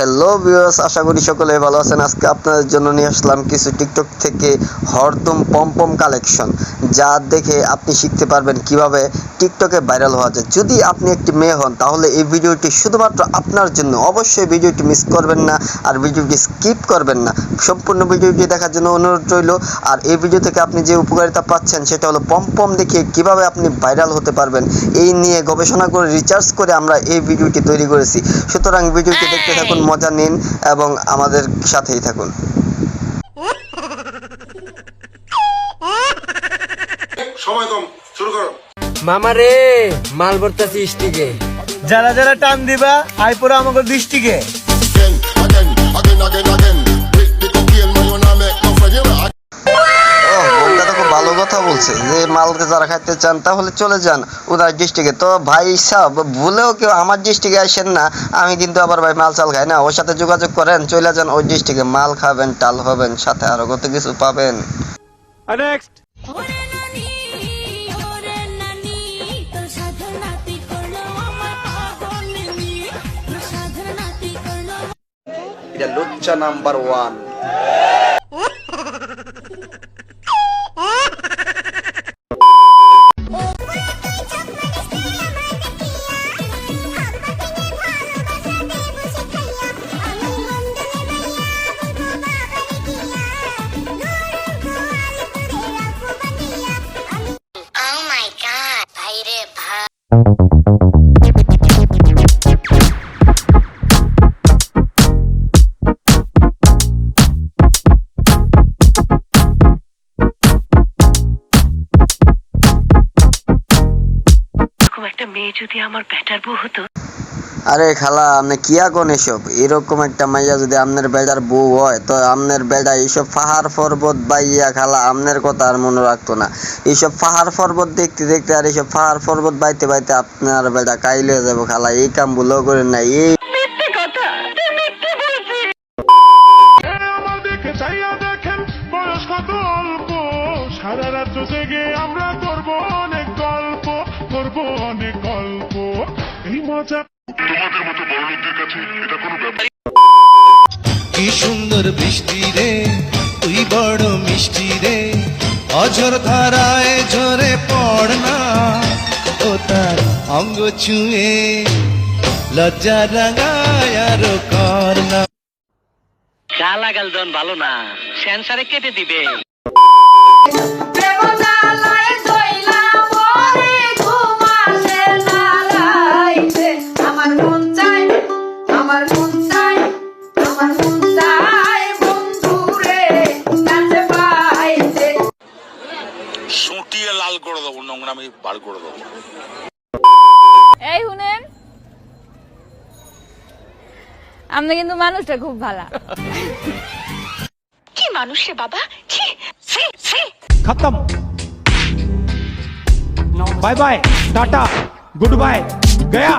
Hello viewers আশা করি সকলে ভালো আছেন। আজকে আপনাদের জন্য নিয়ে আসলাম কিছু টিকটক থেকে হরদম পমপম কালেকশন যা দেখে আপনি শিখতে পারবেন কীভাবে টিকটকে ভাইরাল হওয়া যায়। যদি আপনি একটি মেয়ে হন, তাহলে এই ভিডিওটি শুধুমাত্র আপনার জন্য। অবশ্যই ভিডিওটি মিস করবেন না আর ভিডিওটি স্কিপ করবেন না। সম্পূর্ণ ভিডিওটি দেখার জন্য অনুরোধ রইল। আর এই ভিডিও থেকে আপনি যে উপকারিতা পাচ্ছেন, সেটা হলো পমপম দেখিয়ে কীভাবে আপনি ভাইরাল হতে পারবেন, এই নিয়ে গবেষণা করে রিচার্জ করে আমরা এই ভিডিওটি তৈরি করেছি। সুতরাং ভিডিওটি দেখতে থাকুন মজা নিন এবং আমাদের সাথেই থাকুন। সময় কম শুরু করো। মামা রে মাল ভরতাছি ইস্টিকে যারা যারা টান দিবা আই পরে আমাকে দৃষ্টিকে। বলছে যে মালকে যারা খাইতে চান তাহলে চলে যান ওনার ডিস্ট্রিক্টে তো ভাই সাহেব ভুলেও কেউ আমার ডিস্ট্রিক্টে আসেন না। আমি কিন্তু আবার ভাই মাল চাল খাই না। ওর সাথে যোগাযোগ করেন চলে যান ওই ডিস্ট্রিক্টে মাল খাবেন টাল হবেন সাথে আরও কত কিছু পাবেন। এটা লুচ্চা নাম্বার ওয়ান। এরকম একটা মেয়ে যদি আমার ব্যাটার বউ হতো? আরে খালা আপনি কি আগুন এসব? এরকম একটা মাইয়া যদি আপনার বেড়ার বউ হয় তো আপনার বেটা এইসব পাহাড় পর্বত বাইয়া খালা আপনার কথা আর মনে রাখতো না। এইসব পাহাড় পর্বত দেখতে দেখতে আর এইসব পাহাড় পর্বত বাইতে বাইতে আপনার বেড়া কাইলে যাব খালা এই কাম ভুলো করেন না এই মিথ্যে কথা তুই মিথ্যে বলছিস। আমাদেরকে চাইয়া দেখেন বয়স কত অল্প? সারা আমরা করব করব অনেক গল্প এই মজা তোমাদের মতো বড় কাছে এটা কোনো ব্যাপার কি সুন্দর বৃষ্টি রে তুই বড় মিষ্টি রে। অঝর ধারায় ঝরে পড় না ও তার অঙ্গ ছুঁয়ে। লজ্জা রাঙায় আরও কর না। গালাগাল দন ভালো না সেন্সারে কেটে দিবে। সুটিয়ে লাল করে দেবো নোংরামি বার করে দেবো। এই শুনেন আপনি কিন্তু মানুষটা খুব ভালো। কি মানুষ রে বাবা? ছি ছি ছি। খতম। Bye bye tata good bye Gaya.